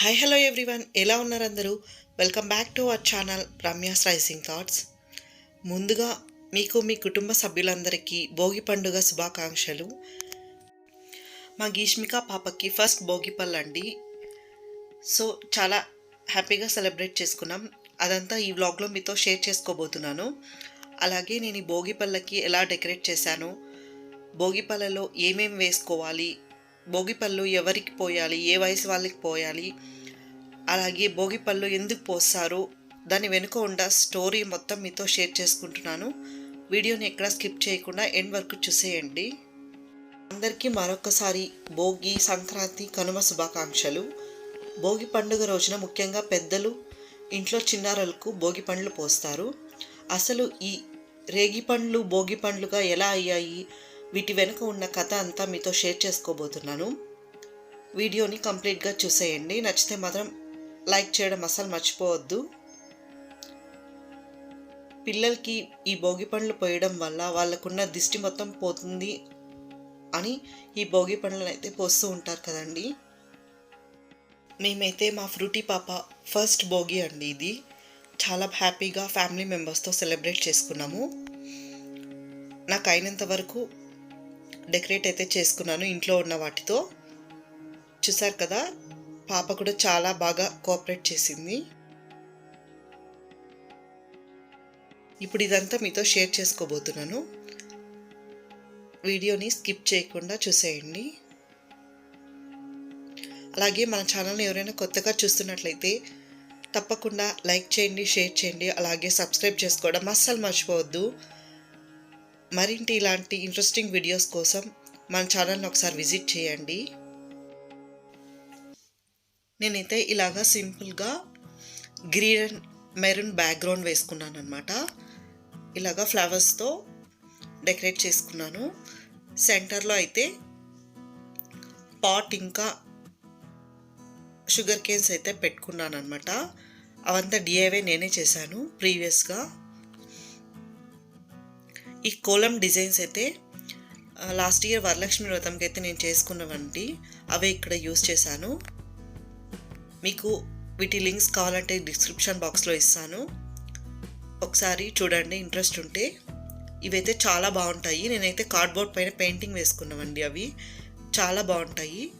Hi hello everyone ఎలా ఉన్నారు అందరూ? Welcome back to our channel Ramya's rising thoughts ముందుగా మీకు మీ కుటుంబ సభ్యులందరికీ భోగి పండుగ శుభాకాంక్షలు. మా గీష్మిక పాపకి ఫస్ట్ భోగి పళ్ళు అండి సో చాలా హ్యాపీగా సెలబ్రేట్ చేసుకున్నాం. అదంతా ఈ వ్లాగ్లో మీతో షేర్ చేసుకోబోతున్నాను. అలాగే నేను ఈ భోగి పళ్ళకి ఎలా డెకరేట్ చేశాను? భోగి పళ్ళలో ఏమేమి వేసుకోవాలి? భోగి పళ్ళు ఎవరికి పోయాలి? ఏ వయసు వాళ్ళకి పోయాలి? అలాగే భోగి పళ్ళు ఎందుకు పోస్తారు? దాని వెనుక ఉన్న స్టోరీ మొత్తం మీతో షేర్ చేసుకుంటున్నాను. వీడియోని ఎక్కడ స్కిప్ చేయకుండా ఎండ్ వరకు చూసేయండి. అందరికీ మరొకసారి భోగి సంక్రాంతి కనుమ శుభాకాంక్షలు. భోగి పండుగ రోజున ముఖ్యంగా పెద్దలు ఇంట్లో చిన్నారులకు భోగి పండ్లు పోస్తారు. అసలు ఈ రేగి పండ్లు భోగి పండ్లుగా ఎలా అయ్యాయి? వీటి వెనుక ఉన్న కథ అంతా మీతో షేర్ చేసుకోబోతున్నాను. వీడియోని కంప్లీట్గా చూసేయండి. నచ్చితే మాత్రం లైక్ చేయడం అసలు మర్చిపోవద్దు. పిల్లలకి ఈ భోగి పండ్లు పోయడం వల్ల వాళ్ళకున్న దిష్టి మొత్తం పోతుంది అని ఈ భోగి పండ్లను అయితే పోస్తూ ఉంటారు కదండి. మేమైతే మా ఫ్రూటీ పాప ఫస్ట్ భోగి అండి ఇది. చాలా హ్యాపీగా ఫ్యామిలీ మెంబర్స్తో సెలబ్రేట్ చేసుకున్నాము. నాకు అయినంత వరకు డెకరేట్ అయితే చేసుకున్నాను ఇంట్లో ఉన్న వాటితో. చూసారు కదా పాప కూడా చాలా బాగా కోఆపరేట్ చేసింది. ఇప్పుడు ఇదంతా మీతో షేర్ చేసుకోబోతున్నాను. వీడియోని స్కిప్ చేయకుండా చూసేయండి. అలాగే మన ఛానల్ని ఎవరైనా కొత్తగా చూస్తున్నట్లయితే తప్పకుండా లైక్ చేయండి షేర్ చేయండి అలాగే సబ్స్క్రైబ్ చేసుకోవడం అస్సలు మర్చిపోవద్దు. మరింటి ఇలాంటి ఇంట్రెస్టింగ్ వీడియోస్ కోసం మన ఛానల్ని ఒకసారి విజిట్ చేయండి. నేనైతే ఇలాగా సింపుల్గా గ్రీన్ అండ్ మెరూన్ బ్యాక్గ్రౌండ్ వేసుకున్నాను అనమాట ఇలాగా ఫ్లవర్స్తో డెకరేట్ చేసుకున్నాను. సెంటర్లో అయితే పాట్ ఇంకా షుగర్ కేన్స్ అయితే పెట్టుకున్నాను అనమాట అవంతా డిఐవే నేనే చేశాను ప్రీవియస్గా ఈ కోలం డిజైన్స్ అయితే లాస్ట్ ఇయర్ వరలక్ష్మి వ్రతంకి అయితే నేను చేసుకున్నవండి అవే ఇక్కడ యూస్ చేశాను. మీకు వీటి లింక్స్ కావాలంటే డిస్క్రిప్షన్ బాక్స్లో ఇస్తాను. ఒకసారి చూడండి ఇంట్రెస్ట్ ఉంటే. ఇవైతే చాలా బాగుంటాయి. నేనైతే కార్డ్బోర్డ్ పైన పెయింటింగ్ వేసుకున్నామండి అవి. చాలా బాగుంటాయి.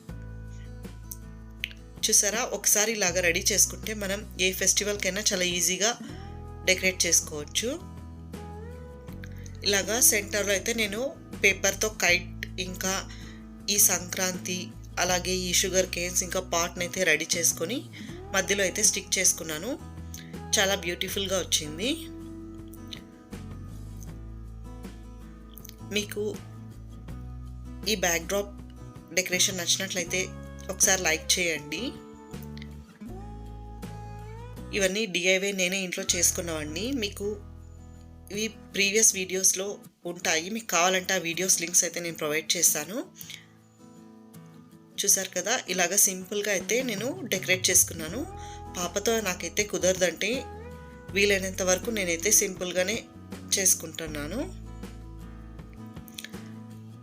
చూసారా? ఒకసారి ఇలాగా రెడీ చేసుకుంటే మనం ఏ ఫెస్టివల్కైనా చాలా ఈజీగా డెకరేట్ చేసుకోవచ్చు. ఇలాగా సెంటర్లో అయితే నేను పేపర్తో కైట్ ఇంకా ఈ సంక్రాంతి అలాగే ఈ షుగర్ కేన్స్ ఇంకా పాట్ని అయితే రెడీ చేసుకొని మధ్యలో అయితే స్టిక్ చేసుకున్నాను. చాలా బ్యూటిఫుల్గా వచ్చింది. మీకు ఈ బ్యాక్డ్రాప్ డెకరేషన్ నచ్చినట్లయితే ఒకసారి లైక్ చేయండి. ఇవన్నీ డిఐవే నేనే ఇంట్లో చేసుకున్నామండి మీకు ఇవి ప్రీవియస్ వీడియోస్లో ఉంటాయి. మీకు కావాలంటే ఆ వీడియోస్ లింక్స్ అయితే నేను ప్రొవైడ్ చేస్తాను. చూసారు కదా? ఇలాగ సింపుల్గా అయితే నేను డెకరేట్ చేసుకున్నాను. పాపతో నాకైతే కుదరదంటే వీలైనంత వరకు నేనైతే సింపుల్గానే చేసుకుంటున్నాను.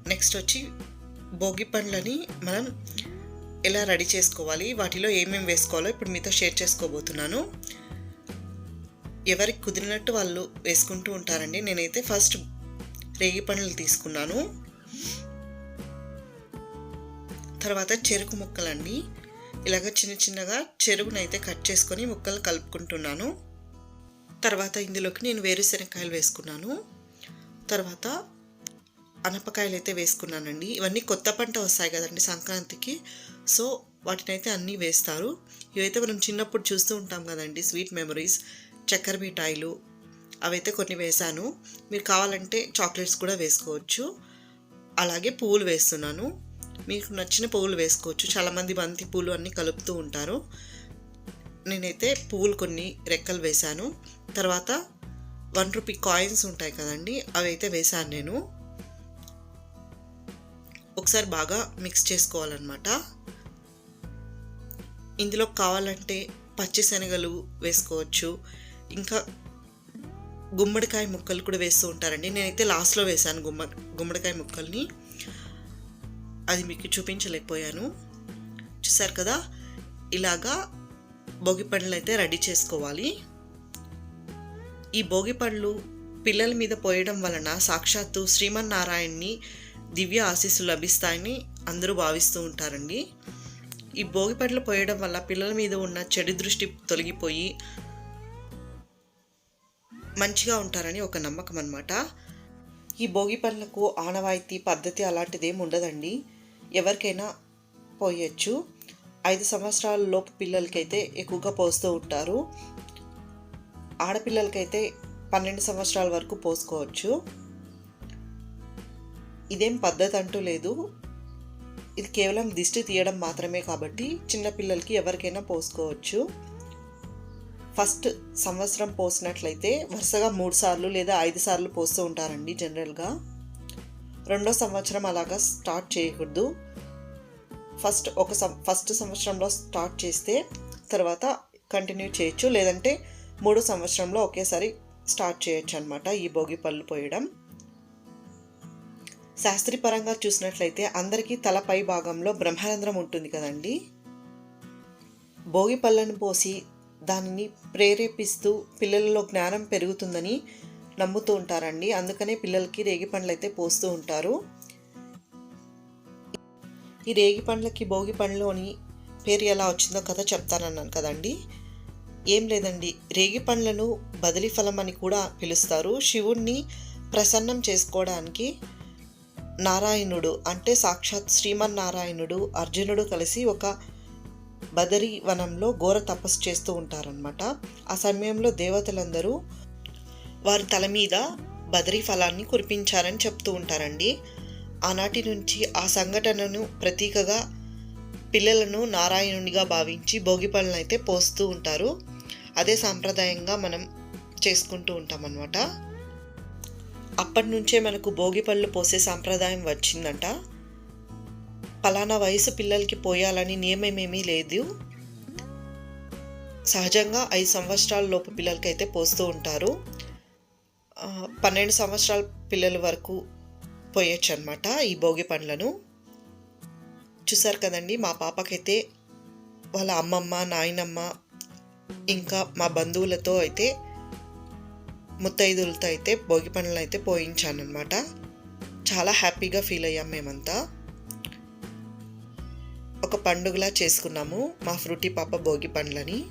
నెక్స్ట్ వచ్చి భోగి పండ్లని మనం ఎలా రెడీ చేసుకోవాలి? వాటిలో ఏమేమి వేసుకోవాలో ఇప్పుడు మీతో షేర్ చేసుకోబోతున్నాను. ఎవరికి కుదిరినట్టు వాళ్ళు వేసుకుంటూ ఉంటారండి. నేనైతే ఫస్ట్ రేగి పండ్లు తీసుకున్నాను. తర్వాత చెరుకు ముక్కలండి. ఇలాగ చిన్న చిన్నగా చెరుకునైతే కట్ చేసుకొని ముక్కలు కలుపుకుంటున్నాను. తర్వాత ఇందులోకి నేను వేరుశనగకాయలు వేసుకున్నాను. తర్వాత అనపకాయలు అయితే వేసుకున్నానండి. ఇవన్నీ కొత్త పంట వస్తాయి కదండి సంక్రాంతికి. సో వాటినైతే అన్నీ వేస్తారు. ఇవైతే మనం చిన్నప్పుడు చూస్తూ ఉంటాం కదండి స్వీట్ మెమరీస్. చక్కెర మిఠాయిలు అవైతే కొన్ని వేశాను. మీరు కావాలంటే చాక్లెట్స్ కూడా వేసుకోవచ్చు. అలాగే పువ్వులు వేస్తున్నాను. మీకు నచ్చిన పువ్వులు వేసుకోవచ్చు. చాలామంది బంతి పూలు అన్నీ కలుపుతూ ఉంటారు. నేనైతే పువ్వులు కొన్ని రెక్కలు వేశాను. తర్వాత వన్ రూపీ కాయిన్స్ ఉంటాయి కదండి అవి అయితే వేశాను నేను. ఒకసారి బాగా మిక్స్ చేసుకోవాలన్నమాట. ఇందులో కావాలంటే పచ్చిశనగలు వేసుకోవచ్చు. ఇంకా గుమ్మడికాయ ముక్కలు కూడా వేస్తూ ఉంటారండి. నేనైతే లాస్ట్లో వేశాను గుమ్మ గుమ్మడికాయ ముక్కల్ని. అది మీకు చూపించలేకపోయాను. చూసారు కదా? ఇలాగా భోగి పండ్లు అయితే రెడీ చేసుకోవాలి. ఈ భోగి పండ్లు పిల్లల మీద పోయడం వలన సాక్షాత్తు శ్రీమన్నారాయణ్ణి దివ్య ఆశీస్సులు లభిస్తాయని అందరూ భావిస్తూ ఉంటారండి. ఈ భోగి పండ్లు పోయడం వల్ల పిల్లల మీద ఉన్న చెడు దృష్టి తొలగిపోయి మంచిగా ఉంటారని ఒక నమ్మకం అనమాట ఈ భోగి పనులకు ఆనవాయితీ పద్ధతి అలాంటిది ఏమి ఉండదండి. ఎవరికైనా పోయచ్చు. ఐదు సంవత్సరాల లోపు పిల్లలకైతే ఎక్కువగా పోస్తూ ఉంటారు. ఆడపిల్లలకైతే పన్నెండు సంవత్సరాల వరకు పోసుకోవచ్చు. ఇదేం పద్ధతి అంటూ లేదు. ఇది కేవలం దిష్టి తీయడం మాత్రమే కాబట్టి చిన్నపిల్లలకి ఎవరికైనా పోసుకోవచ్చు. ఫస్ట్ సంవత్సరం పోసినట్లయితే వరుసగా మూడు సార్లు లేదా ఐదు సార్లు పోస్తూ ఉంటారండి జనరల్గా. రెండో సంవత్సరం అలాగా స్టార్ట్ చేయకూడదు. ఫస్ట్ ఒక సం ఫస్ట్ సంవత్సరంలో స్టార్ట్ చేస్తే తర్వాత కంటిన్యూ చేయొచ్చు. లేదంటే మూడో సంవత్సరంలో ఒకేసారి స్టార్ట్ చేయొచ్చు అనమాట ఈ భోగి పళ్ళు పోయడం. శాస్త్రీపరంగా చూసినట్లయితే అందరికీ తలపై భాగంలో బ్రహ్మరంధ్రం ఉంటుంది కదండి. భోగి పళ్ళను పోసి దానిని ప్రేరేపిస్తూ పిల్లలలో జ్ఞానం పెరుగుతుందని నమ్ముతూ ఉంటారండి. అందుకనే పిల్లలకి రేగి పండ్లు అయితే పోస్తూ ఉంటారు. ఈ రేగి పండ్లకి భోగి పండ్లోని పేరు ఎలా వచ్చిందో కథ చెప్తానన్నాను కదండి. ఏం లేదండి. రేగి పండ్లను బదిలీ ఫలం అని కూడా పిలుస్తారు. శివుణ్ణి ప్రసన్నం చేసుకోవడానికి నారాయణుడు అంటే సాక్షాత్ శ్రీమన్నారాయణుడు అర్జునుడు కలిసి ఒక బదరీ వనంలో ఘోర తపస్సు చేస్తూ ఉంటారనమాట ఆ సమయంలో దేవతలందరూ వారి తల మీద బదరీ ఫలాన్ని కురిపించారని చెప్తూ ఉంటారండి. ఆనాటి నుంచి ఆ సంఘటనను ప్రతీకగా పిల్లలను నారాయణునిగా భావించి భోగి పళ్ళను అయితే పోస్తూ ఉంటారు. అదే సాంప్రదాయంగా మనం చేసుకుంటూ ఉంటామన్నమాట. అప్పటి నుంచే మనకు భోగి పళ్ళు పోసే సాంప్రదాయం వచ్చిందంట. పలానా వయసు పిల్లలకి పోయాలని నియమమేమీ లేదు. సహజంగా ఐదు సంవత్సరాల లోపు పిల్లలకి అయితే పోస్తూ ఉంటారు. పన్నెండు సంవత్సరాల పిల్లల వరకు పోయొచ్చు అనమాట ఈ భోగి పండ్లను. చూసారు కదండి మా పాపకైతే వాళ్ళ అమ్మమ్మ నాయనమ్మ ఇంకా మా బంధువులతో అయితే ముత్తైదులతో అయితే భోగి పండ్లను అయితే పోయించానమాట చాలా హ్యాపీగా ఫీల్ అయ్యాం మేమంతా. ఒక పండుగలా చేసుకున్నాము మా ఫ్రూటీ పాప భోగి పండ్లని.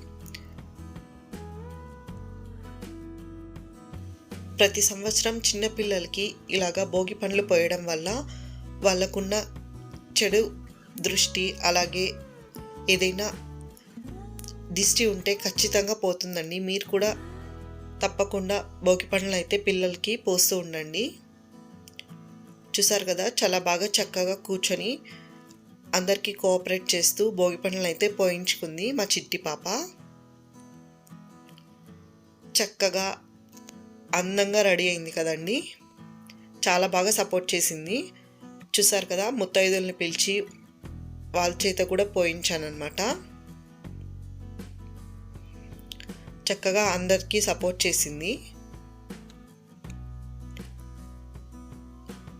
ప్రతి సంవత్సరం చిన్నపిల్లలకి ఇలాగా భోగి పండ్లు పోయడం వల్ల వాళ్ళకున్న చెడు దృష్టి అలాగే ఏదైనా దిష్టి ఉంటే ఖచ్చితంగా పోతుందండి. మీరు కూడా తప్పకుండా భోగి పండ్లు అయితే పిల్లలకి పోస్తూ ఉండండి. చూసారు కదా చాలా బాగా చక్కగా కూర్చొని అందరికీ కోఆపరేట్ చేస్తూ భోగి పనులు అయితే పోయించుకుంది మా చిట్టి పాప. చక్కగా అందంగా రెడీ అయింది కదండి. చాలా బాగా సపోర్ట్ చేసింది. చూసారు కదా ముత్తైదుల్ని పిలిచి వాళ్ళ చేత కూడా పోయించాను అనమాట చక్కగా అందరికీ సపోర్ట్ చేసింది.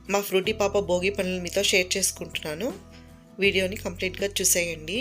మా ఫ్రూటీ పాప భోగి పనులు మీతో షేర్ చేసుకుంటున్నాను. వీడియోని కంప్లీట్గా చూసేయండి.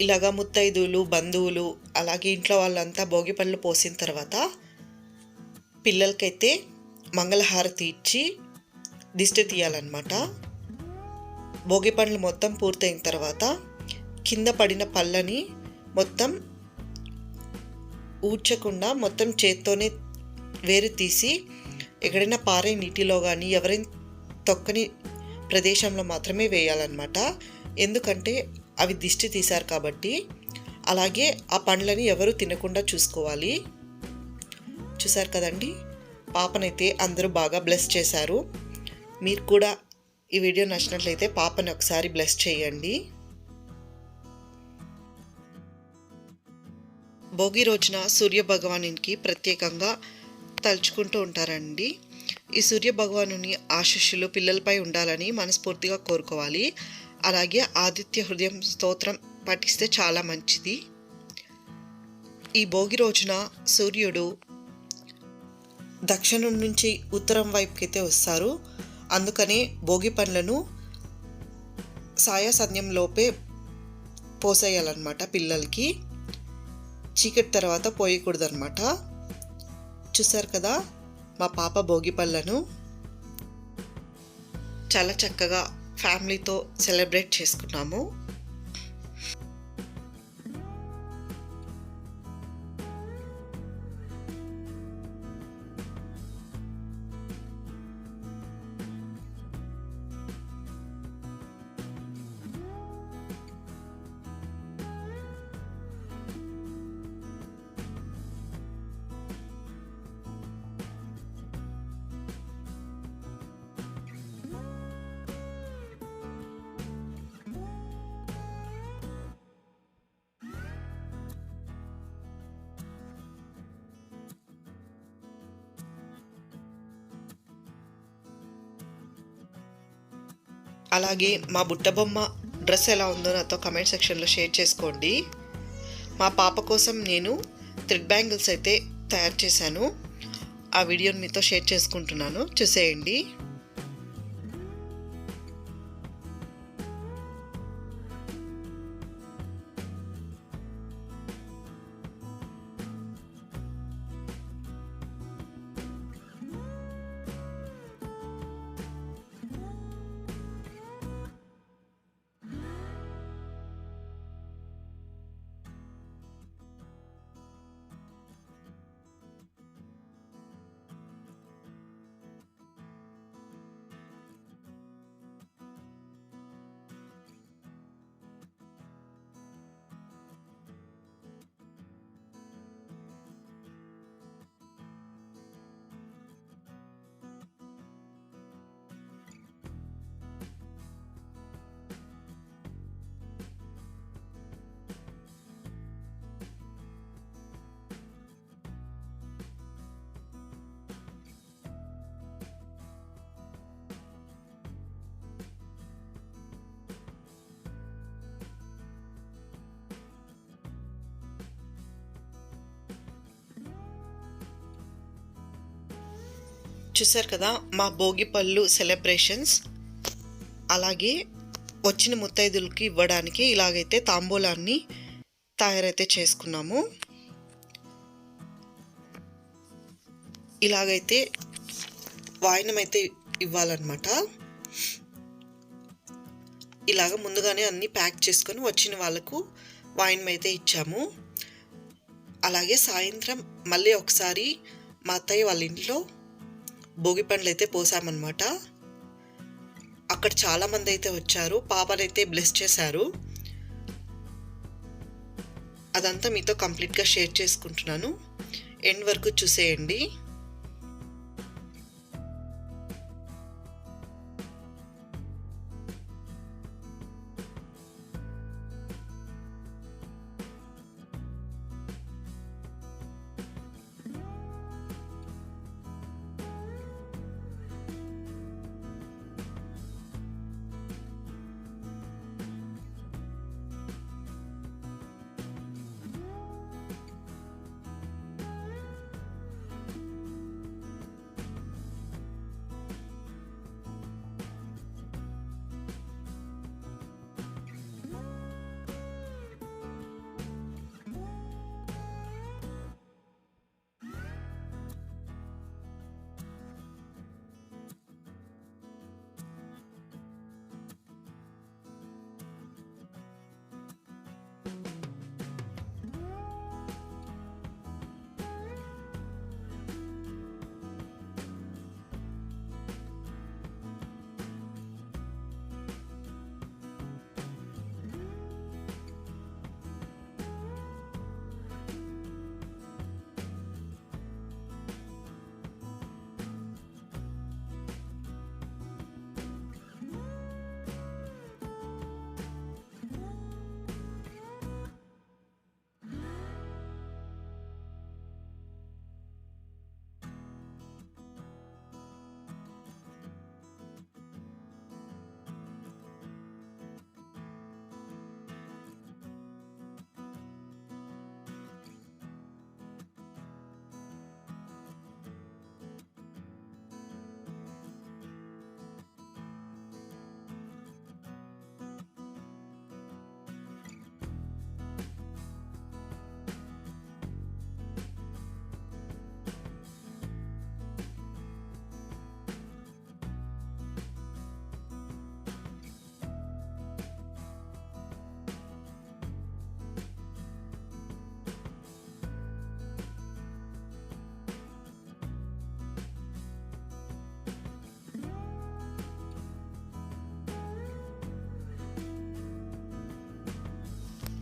ఇలాగా ముత్తైదువులు బంధువులు అలాగే ఇంట్లో వాళ్ళంతా భోగి పళ్ళు పోసిన తర్వాత పిల్లలకైతే మంగళహారతి ఇచ్చి దిష్టి తీయాలన్నమాట. భోగి పండ్లు మొత్తం పూర్తయిన తర్వాత కింద పడిన పళ్ళని మొత్తం ఊడ్చకుండా మొత్తం చేత్తోనే వేరు తీసి ఎక్కడైనా పారే నీటిలో కానీ ఎవరైనా తొక్కని ప్రదేశంలో మాత్రమే వేయాలన్నమాట. ఎందుకంటే అవి దిష్టి తీశారు కాబట్టి అలాగే ఆ పండ్లని ఎవరు తినకుండా చూసుకోవాలి. చూసారు కదండి? పాపనైతే అందరూ బాగా బ్లెస్ చేశారు. మీరు కూడా ఈ వీడియో నచ్చినట్లయితే పాపని ఒకసారి బ్లెస్ చేయండి. భోగి రోజున సూర్య భగవానునికి ప్రత్యేకంగా తలుచుకుంటూ ఉంటారండి. ఈ సూర్య భగవానుని ఆశీస్సులు పిల్లలపై ఉండాలని మనస్ఫూర్తిగా కోరుకోవాలి. అలాగే ఆదిత్య హృదయం స్తోత్రం పఠిస్తే చాలా మంచిది. ఈ భోగి రోజున సూర్యుడు దక్షిణం నుంచి ఉత్తరం వైపుకైతే వస్తారు. అందుకనే భోగి పండ్లను సాయ పోసేయాలన్నమాట పిల్లలకి. చీకటి తర్వాత పోయకూడదు అనమాట చూసారు కదా మా పాప భోగి పళ్ళను చాలా చక్కగా ఫ్యామిలీతో సెలబ్రేట్ చేసుకున్నాము. అలాగే మా బుట్టబొమ్మ డ్రెస్ ఎలా ఉందో నాతో కమెంట్ సెక్షన్లో షేర్ చేసుకోండి. మా పాప కోసం నేను థ్రెడ్ బ్యాంగిల్స్ అయితే తయారు చేశాను. ఆ వీడియోని మీతో షేర్ చేసుకుంటున్నాను. చూసేయండి. చూసారు కదా మా భోగి పళ్ళు సెలబ్రేషన్స్ అలాగే వచ్చిన ముత్తైదులకి ఇవ్వడానికి ఇలాగైతే తాంబూలాన్ని తయారైతే చేసుకున్నాము. ఇలాగైతే వాయినం అయితే ఇవ్వాలన్నమాట. ఇలాగ ముందుగానే అన్నీ ప్యాక్ చేసుకొని వచ్చిన వాళ్ళకు వాయినం అయితే ఇచ్చాము. అలాగే సాయంత్రం మళ్ళీ ఒకసారి మా అత్తయ్య వాళ్ళ ఇంట్లో భోగి పండ్లు అయితే పోసామన్నమాట. అక్కడ చాలామంది అయితే వచ్చారు. పాపలైతే బ్లెస్ చేశారు. అదంతా మీతో కంప్లీట్గా షేర్ చేసుకుంటున్నాను. ఎండ్ వరకు చూసేయండి.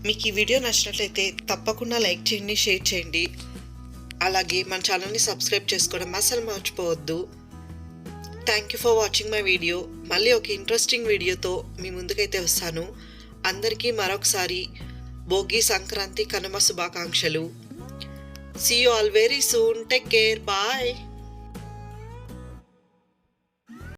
మీకు ఈ వీడియో నచ్చినట్లయితే తప్పకుండా లైక్ చేయండి షేర్ చేయండి. అలాగే మన ఛానల్ని సబ్స్క్రైబ్ చేసుకోవడం అసలు మర్చిపోవద్దు. Thank you for watching my video మళ్ళీ ఒక ఇంట్రెస్టింగ్ వీడియోతో మీ ముందుకైతే వస్తాను. అందరికీ మరొకసారి భోగి సంక్రాంతి కనుమ శుభాకాంక్షలు. See you all very soon take care bye